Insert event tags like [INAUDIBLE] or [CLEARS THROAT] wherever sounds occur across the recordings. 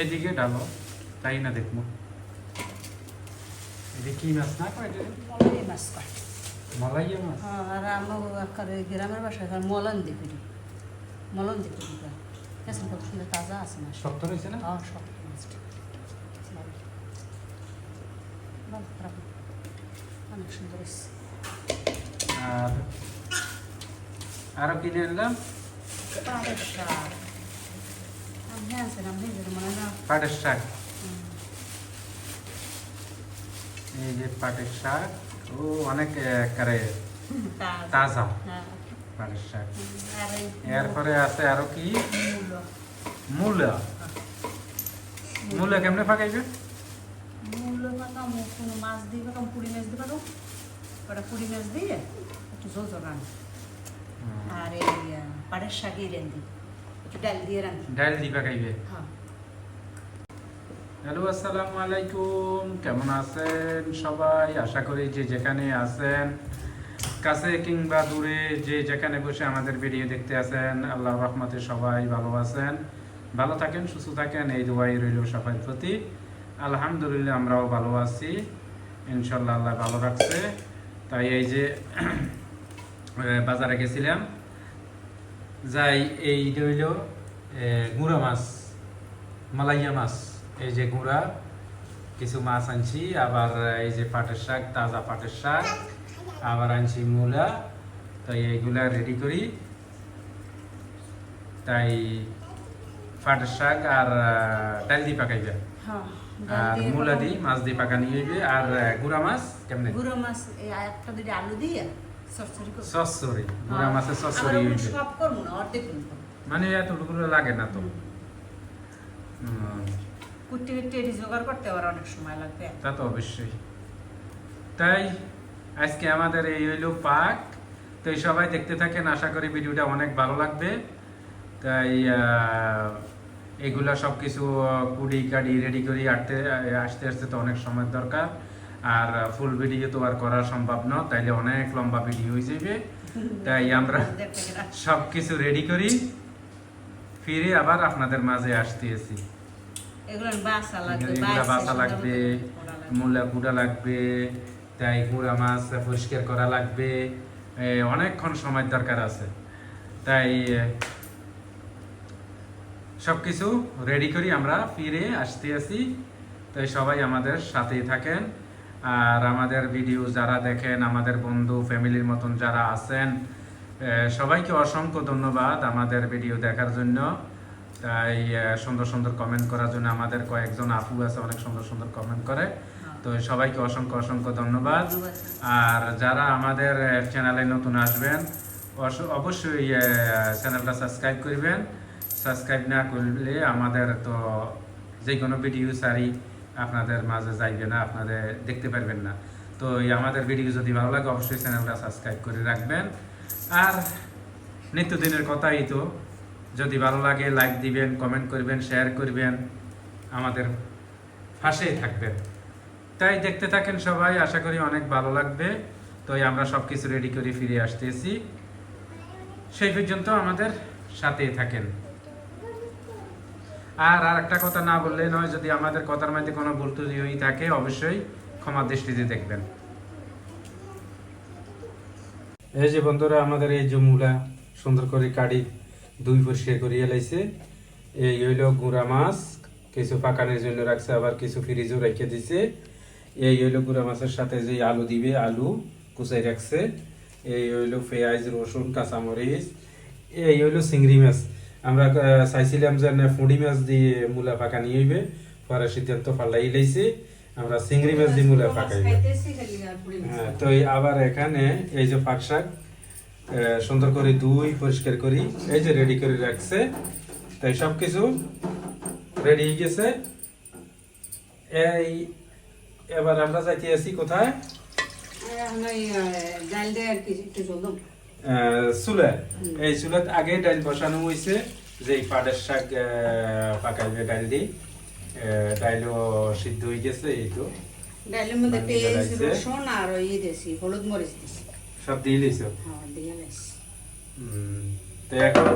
এদিকে ডালো তাই না দেখব? এটা কি মাছ না কয় এটা? মলাই মাছ কয়। মালাইয়া মাছ? আর আমার গ্রামের বাসায় মলন মলন কত সুন্দর তাজা আছে মাছ শক্ত রয়েছে না? হ্যাঁ মাছটা। অনেক সুন্দর এসছে আর আরও কিনে আনলাম শাক আমি আনছি না আমি যেটা মনে হয় না পাটের শাক। এই যে পাটের শাক ও অনেক একেবারে তাজা। হ্যাঁ। পাটের শাক। এরপরে আছে আরও কি? মূলো। মূলা। কেমনে ফাঁকাইবে মূলো কোনো মাছ দিয়ে পাকাম পুরি মাছ দিয়ে পাকাম। ওটা পুরি মাছ দিয়ে একটু আর এই পাটের শাক এই রান্ধি একটু ডাল দিয়ে রান্ধি ডাল দি ফাঁকাইবে হ্যাঁ। হ্যালো আসসালামু আলাইকুম। কেমন আছেন সবাই? আশা করি যে যেখানে আছেন কাছে কিংবা দূরে যে যেখানে বসে আমাদের ভিডিও দেখতে আছেন আল্লাহ রহমতে সবাই ভালো আছেন। ভালো থাকেন সুস্থ থাকেন এই দোয়াই রইল সবার প্রতি। আলহামদুলিল্লাহ আমরাও ভালো আছি। ইনশাল্লাহ আল্লাহ ভালো রাখছে। তাই এই যে [CLEARS THROAT] বাজারে গেছিলাম। যাই এই রইল গুঁড়া মাছ মালাইয়া মাছ। এই যে গুঁড়া কিছু মাছ আনছি আবার এই যে পাটের শাক তাজা পাটের শাক আবার আনছি মূলা। তাই এইগুলা রেডি করি। তাই পাটের শাক আর ডাল দিয়ে পাকাইবে। হ্যাঁ আর মূলা দি মাছ দিয়ে পাকানি হইবে। আর গুঁড়া মাছ কেমনে? গুঁড়া মাছ একটা দুটো আলু দিয়ে সসরি মাছের হ্যাঁ, সসরি সব করব না অর্ধেক মানে এতটুকু লাগে না তো। হুম। কুট্টি কুট্টি এটি জোগাড় করতে আবার অনেক সময় লাগবে। তা তো অবশ্যই। তাই আজকে আমাদের এই হইল পাক। তো এই সবাই দেখতে থাকেন আশা করি ভিডিওটা অনেক ভালো লাগবে। তাই এগুলা সব কিছু কুড়ি কাড়ি রেডি করি আটতে আসতে আসতে তো অনেক সময় দরকার। আর ফুল ভিডিও তো আর করা সম্ভব না তাইলে অনেক লম্বা ভিডিও হয়ে যাবে তাই আমরা সব কিছু রেডি করি। ফিরে আবার আপনাদের মাঝে আসতেছি এগুলো বাসা লাগবে। মূলা গুঁড়া লাগবে তাই গুঁড়া মাছ পরিষ্কার করা লাগবে। অনেকক্ষণ সময় দরকার আছে। তাই সব কিছু রেডি করি আমরা ফিরে আসতে আসি তাই সবাই আমাদের সাথেই থাকেন। আর আমাদের ভিডিও যারা দেখেন, আমাদের বন্ধু ফ্যামিলির মতন যারা আছেন সবাইকে অসংখ্য ধন্যবাদ আমাদের ভিডিও দেখার জন্য। তাই সুন্দর সুন্দর কমেন্ট করার জন্য আমাদের কয়েকজন আপু আছে, অনেক সুন্দর সুন্দর কমেন্ট করে। তো সবাইকে অসংখ্য অসংখ্য ধন্যবাদ। আর যারা আমাদের চ্যানেলে নতুন আসবেন অবশ্যই চ্যানেলটা সাবস্ক্রাইব করবেন। সাবস্ক্রাইব না করলে আমাদের তো যে কোনো ভিডিও সারি আপনাদের মাঝে যাইবে না, আপনাদের দেখতে পারবেন না। তো এই আমাদের ভিডিও যদি ভালো লাগে, অবশ্যই চ্যানেলটা সাবস্ক্রাইব করে রাখবেন। আর নিত্যদিনের কথাই তো, যদি ভালো লাগে লাইক দিবেন কমেন্ট করবেন শেয়ার করবেন, আমাদের পাশেই থাকবেন। তাই দেখতে থাকেন সবাই, আশা করি অনেক ভালো লাগবে। তো আমরা সব কিছু রেডি করে ফিরে আসতেছি। সেই পর্যন্ত আমাদের সাথেই থাকেন। আর আর একটা কথা না বললে নয়, যদি আমাদের কথার মধ্যে কোনো ভুল ত্রুটি হয়ে থাকে, অবশ্যই ক্ষমা দৃষ্টিতে দেখবেন। এই যে বন্ধুরা, আমাদের এই যে মূলা সুন্দর করে কাটি দুই পরিষ্কার করিয়ে লাইছে। এই হইল গুঁড়া মাছ, কিছু পাকানোর জন্য রাখছে, আবার কিছু ফ্রিজও রেখে দিছে। এই হইল গুঁড়া মাছের সাথে যে আলু দিবে, আলু কুচাই রাখছে। এই হইল পেঁয়াজ, রসুন, কাঁচামরিচ। এই হইল চিংড়ি মাছ। আমরা চাইছিলাম যে ফুঁড়ি মাছ দিয়ে মূলা পাকানি হইবে পরে সিদ্ধান্ত ফালাই লাইছে আমরা চিংড়ি মাছ দিয়ে মূলা মাছ। হ্যাঁ তো আবার এখানে এই যে পাক শাক সুন্দর করে দুই পরিষ্কার করি এই যে রেডি করে রাখছে তাই সব কিছু রেডি হয়ে গেছে। এই এবার আমরা যাইতে আছি কোথায় আহ, ডাল দিয়ে আর কি একটু চুলে। এই চুলাত আগে ডাল বসানো হয়েছে যে পাটের শাক পাকাইবে ডাল দি। আহ, সিদ্ধ হয়ে গেছে এই তো ডালের মধ্যে পেঁয়াজ জ্বালাইছে। রসুন আর ওই দিয়েছি হলুদ মরিচ দিয়েছি সব দিয়ে দিয়েছ হ্যাঁ দিয়ে লাইছি তো এখন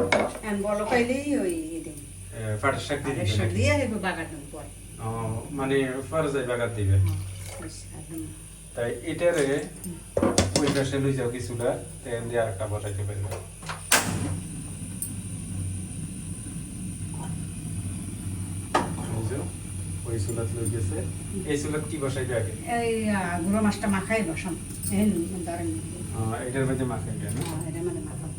এখন বলো পাইলেই ওই পাটের শাক দিয়ে? দিয়ে পরে ও, মানে দিবে। একদম তাই এটারে ওই পাশে লই যাও কিছুটা তেল দিয়ে আরেকটা বসাইতে পারবে বুঝছ? ওই চুলাত লই গেছে। এই চুলাত কি বসাইবে আগে? এই গুঁড়ো মাছটা মাখাই বসাম ধরেন এটার মধ্যে মাখাইবে না? এটার মধ্যে মাখাম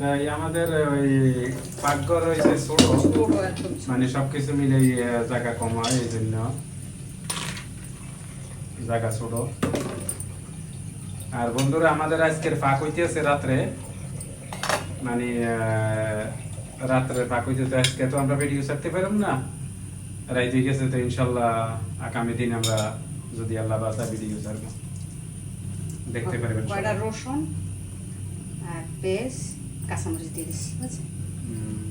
তাই আমাদের ওই পাকঘর হয়েছে ছোট। মানে সবকিছু মিলে জায়গা কম হয় এই জন্য। জায়গা ছোট। আর বন্ধুরা আমাদের আজকের ফাঁক হইতেছে রাত্রে। মানে রাত্রে ফাঁক হইতে তো আজকে তো আমরা ভিডিও ছাড়তে পারব না। রাইতে গেছে তো ইনশাল্লাহ আগামী দিন আমরা যদি আল্লাহ বাসা ভিডিও ছাড়বো। দেখতে পারবেন কয়টা রসুন আর পেঁয়াজ কাঁচামরিচ দিয়ে দিচ্ছি বুঝছেন হুম।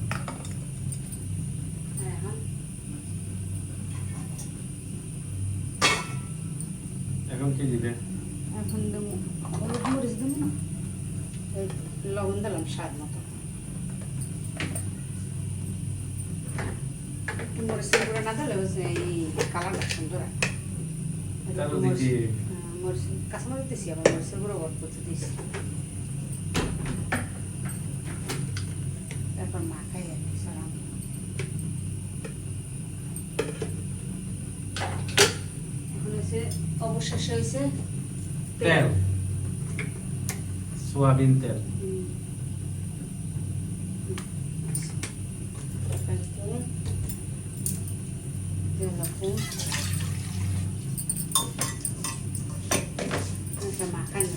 এখন এখন কি দিবে? এখন দেবো। হলুদ মরিচ দেবো না? লবণ দিলাম স্বাদ মতো। একটু মরিচের গুঁড়ো না দিলে এই কালারটা সুন্দর হয়। মরিচ- কাঁচামরিচ দিছি আবার মরিচের গুঁড়ো অল্প দিছি তারপর মাখাই আর কি সারাম এখন হয়েছে অবশেষে হয়েছে তেল সোয়াবিন তেল হুম। তারপরে তেল, তেল আছে। এটা মাখানো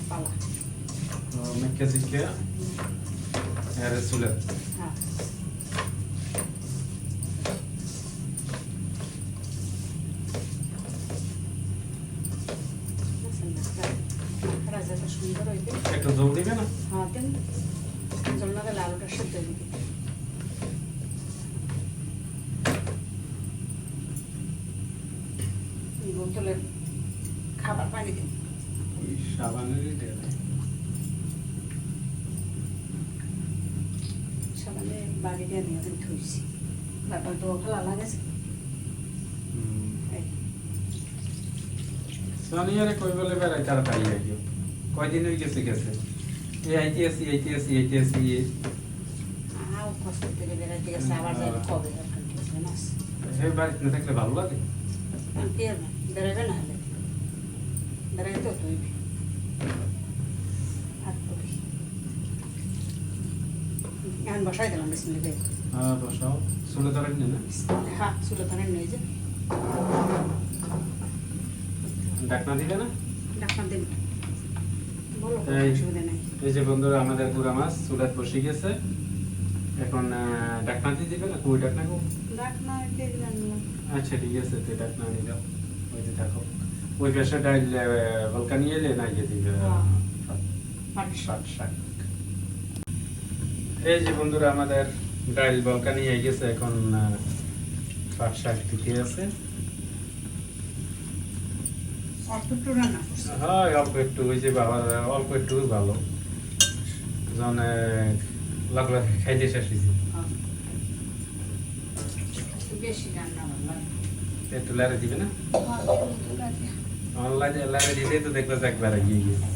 একটু জল দিবে না? হ্যাঁ দেন। জল সেদ্ধ বোতলের খাবার পানি দিন। ওই সাবানের তেল সাবানে বাড়ি দিয়ে নিয়ে ধুইছি। তারপর তো ভালো লাগেছে। সোনিয়ারে কই বলে বেড়াই তাড়াতাড়ি আইও কয়দিন হয়ে গেছে গেছে? এই এখন ঠিক আছে না। সে বাড়িতে না থাকলে ভালো লাগে? বেড়াবে না বেড়াই তো তুই এখন বসাই দিলাম বিসমিল্লাহ হ্যাঁ বসাও। ধরেন না হ্যাঁ চুলো ধরে নিয়ে যে। ডাকনা দিবে না? ডাক্তার দিন বলো এই- যে বন্ধুরা আমাদের গুড়া মাছ চুলাত বসে গেছে। এখন ডাকনা দিয়ে দিবে না? কই ডাকনা গো? আচ্ছা ঠিক আছে তুই ডাকনা নিয়ে যাও। ওইতে থাকো ওই পেশা ডাইল বলকা নিয়ে এলে না গিয়ে দিবে হ্যাঁ। শাক। শাক শাক। এই যে বন্ধুরা আমাদের ডাইল বলকা নিয়ে গেছে এখন পাট শাক দিতে আছে। অল্প একটু রান্না করছি। হয় অল্প একটু ওই যে বাবার অল্প একটু ভালো। জন লাখ লাখ খাইতে শেষ হয়েছে হ্যাঁ। বেশি রান্না একটু লারে দিবে না? হ্যাঁ। অনলাইনে লারে দিলে তো দেখবে যে একবার এগিয়ে গিয়েছে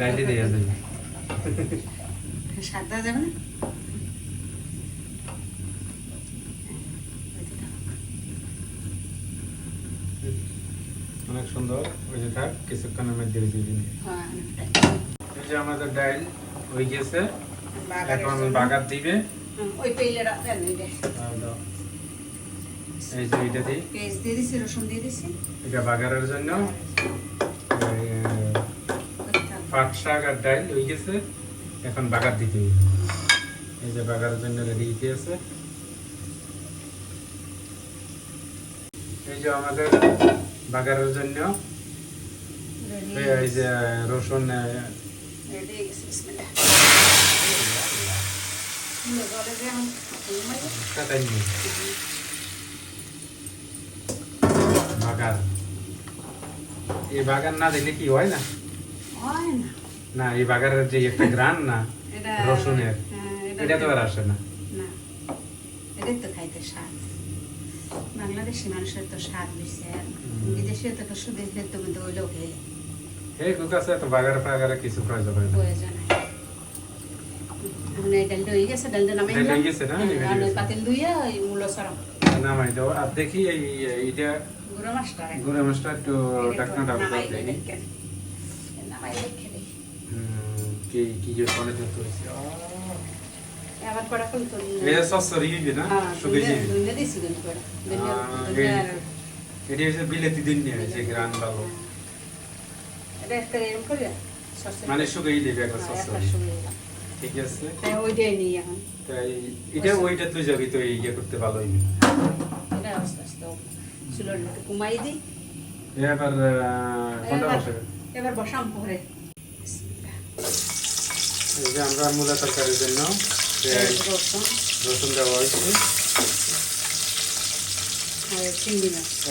ডাইলে দেওয়া যাবে। স্বাদ যাবে না? অনেক সুন্দর। ওই যে থাক কিছুক্ষণের মধ্যে হ্যাঁ, এই যে আমাদের ডাইল হয়ে গেছে। এখন বাগার দিবে। ওই। এই যে এটা দিই। পেঁয়াজ দিয়ে দিছি রসুন দিয়ে দিছি। এটা বাগারের জন্য। পাট শাক আর ডাইল হয়ে গেছে। এখন বাগার দিতে হবে। এই যে বাগারের জন্য রেডি আছে এই যে আমাদের বাগারের জন্য। এই যে রসুন। বাগার। এই বাগার না দিলে কি হয় না? না। এই বাগারের যে একটা গ্রান না এটা এটা রসুনের হ্যাঁ, এটা তো আর আসে না এটাই তো খাইতে স্বাদ। বাংলাদেশি মানুষের তো স্বাদ বেশি আর। বিদেশে তো শুধু তো ওইলেও খেয়ে এই কুকাছে তো বাগারে ফাগারে কিছু প্রয়োজন হয় না প্রয়োজন হয় এখন এই ডালটা গেছে ডালটা নামাই ডালটা গেছে না? হ্যাঁ, আর পাতিল ধুইয়া ওই মূলো সরম নামাই দাও আর দেখি এই এইটা গুঁড়ো মাছটা। গুঁড়া মাছটা একটু এটা একটু নামাই দেখি দিই। নামাই দিই। হুম, কি কি যে কোনে যত হইছে বিলেতি দিন নিয়ে হয়েছে গ্রান ভালো মানে শুকিয়ে দেবে একটা গেল। ঠিক আছে ওইটাই নিই এখন। তাই এটা ওইটা তুই যাবি তো ইয়ে করতে ভালো হইবে এটা আস্তে আস্তে চুলোর কমাই দিই। এবার কোনটা বসাবে এবার বসাম পরে এই যে আমরা মূলা তরকারির জন্য রসুন দেওয়া হয়েছে।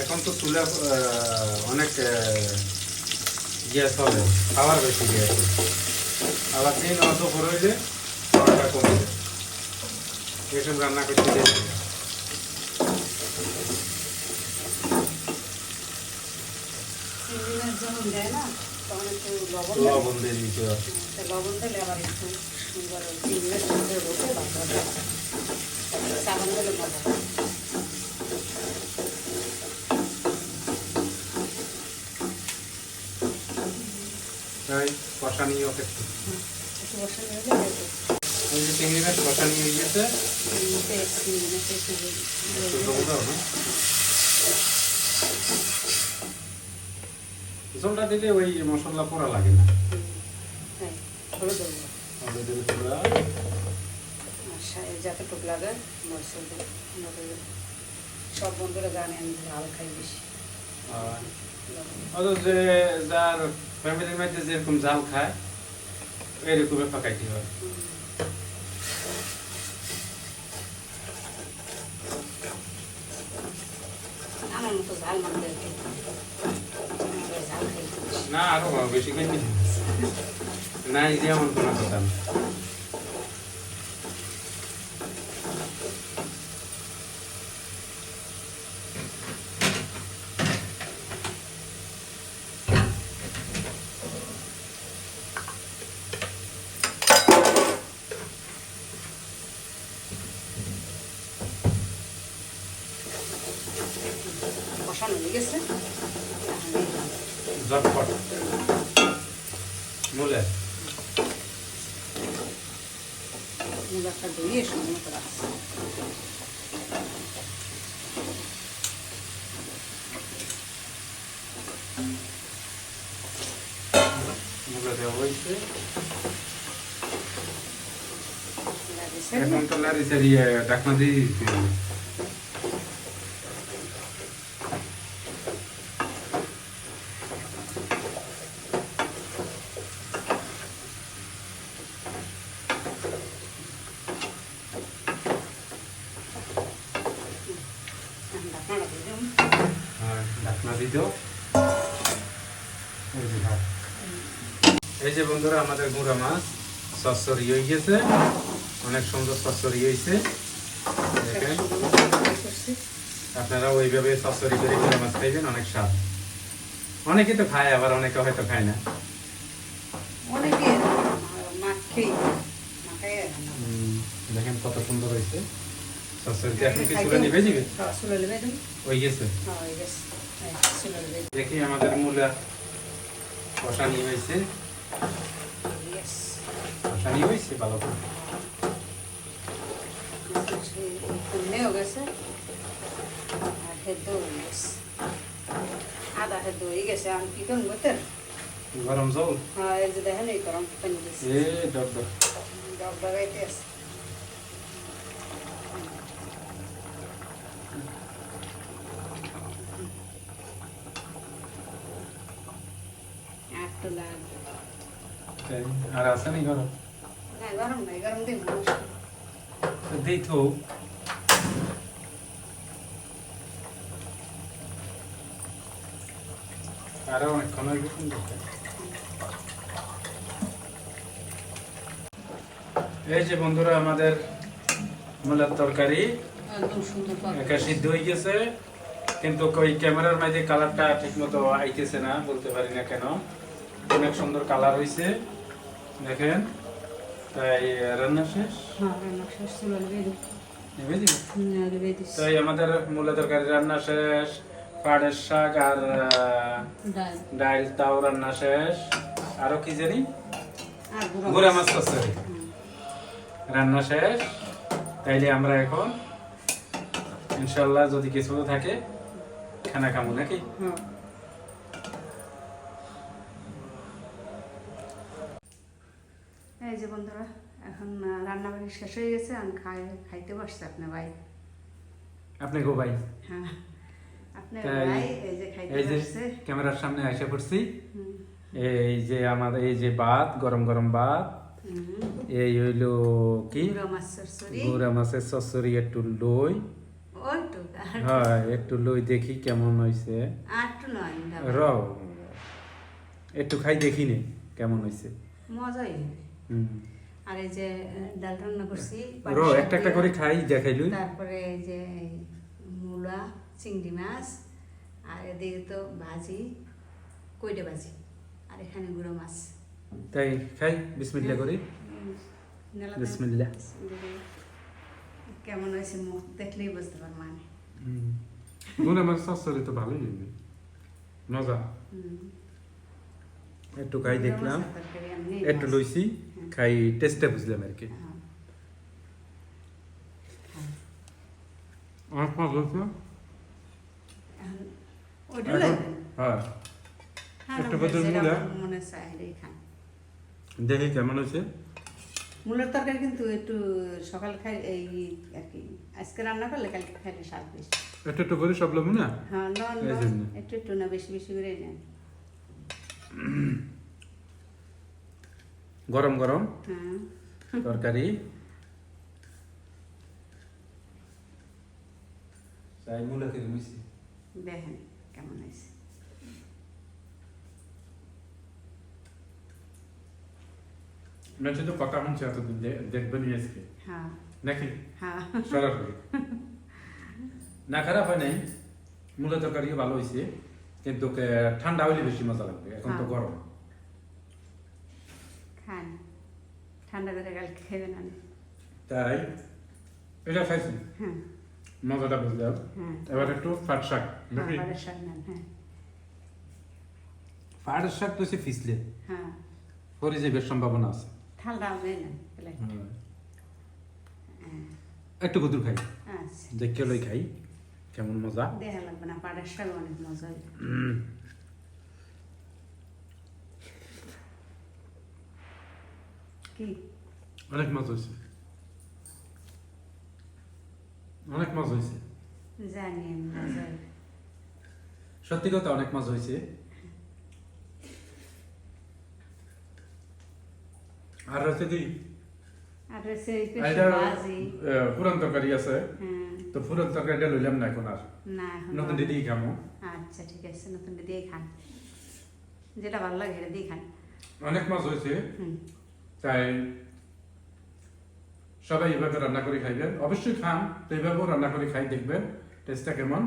এখন তো আহ, অনেক গ্যাস হবে খাবার বেশি গ্যাস আবার তিন অত করে হইলে কমে যায়। এসব রান্না করতে দেয় না তখন একটু লবণ। লবণ দিয়ে দিতে হবে। লবণ দিলে আবার একটু সুন্দর চিংড়ি সুন্দর রোটে ভালো সাবান দিলে মজা তাই কষা নিয়ে ওকে একটু যে চিংড়ি মাছ কষা নিয়ে গেছে চিংড়ি পেস্ট, চিংড়ি মাছ একটু একটু জল দাও না জলটা দিলে ওই মশলা পোড়া লাগে না। হ্যাঁ, লাগে সব বন্ধুরা জানে আমি ঝাল খাই বেশি। অত যে যার ফ্যামিলির মধ্যে যেরকম জাল খায় এরকমই পাকাইতে হয়। আমার মতো ঝাল মানতে ঝাল খাই বেশি। না আরও বেশি খাইতে না এই যে এমন কোনো কথা না বসানো হয়ে গেছে এখন এই ঝটপট মূলে মূলাটা ধুয়ে সময় মতো রাখছি দেওয়া হয়েছে এখন তো লারি সারিয়ে ডাকনা দিয়ে দিতে হবে। এখন ঢাকনাটা দিয়ে দিলাম। আর ঢাকনা দিতেও এই যে ভাত। এই যে বন্ধুরা আমাদের গুঁড়া মাছ সসরি হয়ে গেছে অনেক সুন্দর সসরি হয়েছে দেখেন। আপনারা ওইভাবে সসরি করে গুঁড়া মাছ খাইবেন অনেক স্বাদ। অনেকে তো খায় আবার অনেকে হয়তো খায় না। অনেকে দেখেন কত সুন্দর হয়েছে সসরিতে আপনি কি খাইতেও- নিবে দিবে হ্যাঁ? ওই গেছে। হ্যাঁ, হয়ে। হ্যাঁ। দেখি আমাদের মূলা কষানি হয়েছে. কষানি হয়েছে ভালো করে? কমেও গেছে। আর হেদ্দ হয়ে গেছে আদা হেদ্দ হয়ে গেছে। আমি কি করুন বুঝতেন গরম জল? হ্যাঁ এই যে দেখেন এই গরম পানি দিয়েছি এ ডক ডক ডব ডবাইতে আছে। আর আছে গরম গরম নাই গরম দিন দিই তো আরও অনেকক্ষণ হয়ে গেছে এই যে বন্ধুরা আমাদের মূলার তরকারি একদম একা সিদ্ধ হয়ে গেছে কিন্তু ওই ক্যামেরার মাঝে কালারটা ঠিক মতো আইতেছে না বলতে পারি না কেন অনেক সুন্দর কালার হয়েছে দেখেন তাই রান্না শেষ? হ্যাঁ রান্না শেষ নেবে দিব তাই আমাদের মূলা তরকারি রান্না শেষ পাড়ের শাক আর ডাল। তাও রান্না শেষ। আরও কি জানি? গুড়া মাছ। কচুরি রান্না শেষ। তাইলে আমরা এখন ইনশাল্লাহ যদি কিছু থাকে খানা খামু নাকি? এই যে বন্ধুরা এখন রান্না বাড়ি শেষ হয়ে গেছে আমি খাই খাইতে বসছে আপনার ভাই। আপনি গো ভাই? হ্যাঁ আপনার ভাই এই যে খাইতে বসছে। ক্যামেরার সামনে এসে পড়ছি। এই যে আমাদের এই যে ভাত গরম গরম ভাত। এই হইল কি? গুঁড়ো মাছের সসরি একটু লই। হয় একটু লই দেখি কেমন হয়েছে র একটু খাই দেখিনি কেমন হয়েছে মজাই আর এই যে ডাল রান্না করছি র একটা একটা করে খাই দেখাইলুই। তারপরে এই যে মূলা চিংড়ি মাছ আর এদিকে তো ভাজি কইটে ভাজি আর এখানে গুঁড়ো মাছ। তাই খাই বিসমিল্লা করি। বিসমিল্লাহ। বিসমিল্লাহ। কেমন হয়েছে মুখ দেখলেই বুঝতে পার মানে গুনা মাছ সসরি তো ভালোই লাগবে মজা। একটু খাই দেখলাম। একটু লইছি। খাই টেস্টে বুঝলাম আর কি। হ্যাঁ। অনেক হয়েছে হ্যাঁ। হ্যাঁ, একটু মূলা। খান দেখি কেমন হয়েছে। মূলের তরকারি কিন্তু একটু সকাল খাই এই আর কি আজকে রান্না করলে কালকে খাইলে স্বাদ বেশি। একটু একটু করে সব লবো না? হ্যাঁ এই একটু একটু না বেশি বেশি করে নেন। [COUGHS] গরম গরম। হ্যাঁ। তরকারি। দেখেন কেমন হয়েছে। হ্যাঁ। নাকি? হ্যাঁ। না খারাপ হয় নাই। মূলা তরকারিও ভালো হয়েছে। কিন্তু ঠান্ডা হইলে বেশি মজা লাগবে। এখন তো। গরম খান ঠান্ডা করে না তাই? এটা খাইছি হ্যাঁ। মজাটা বুঝলাম। হ্যাঁ। এবার একটু পাট শাক হ্যাঁ নাকি? শাক হ্যাঁ। পাট শাক তো সে ফিসলে। হ্যাঁ। পরে সম্ভাবনা আছে। ঠান্ডা হবে না হ্যাঁ। একটু কুতুর খাই। আচ্ছা। দেখে লই খাই। কেমন মজা। দেখা লাগবে না পাড়ার শাক অনেক মজা হয় উম, কি অনেক মজা হয়েছে অনেক মজা হয়েছে জানি। সত্যি কথা অনেক মজা হয়েছে আর হচ্ছে কি এটা পুরান তরকারি আছে তো পুরান তরকারিটা লইলাম না এখন আর না নতুন দিদি খামো আচ্ছা ঠিক আছে নতুন দিয়ে খান যেটা ভালো লাগে সেটা দিয়ে খান অনেক মজা হয়েছে তাই সবাই এভাবে রান্না করে খাইবেন। অবশ্যই খান তো এইভাবেও রান্না করে খাই দেখবেন টেস্টটা কেমন।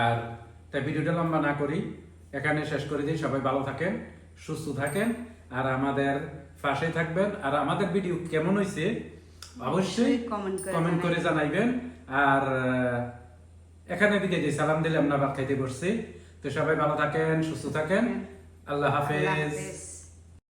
আর তাই ভিডিওটা লম্বা না করি এখানে শেষ করে দিই সবাই ভালো থাকেন সুস্থ থাকেন আর আমাদের পাশে থাকবেন। আর আমাদের ভিডিও কেমন হয়েছে অবশ্যই কমেন্ট করে জানাইবেন। আর এখানে বিদায় দিই সালাম দিলে আমরা ভাত খাইতে বসছি। তো সবাই ভালো থাকেন সুস্থ থাকেন। আল্লাহ আল্লাহ হাফেজ।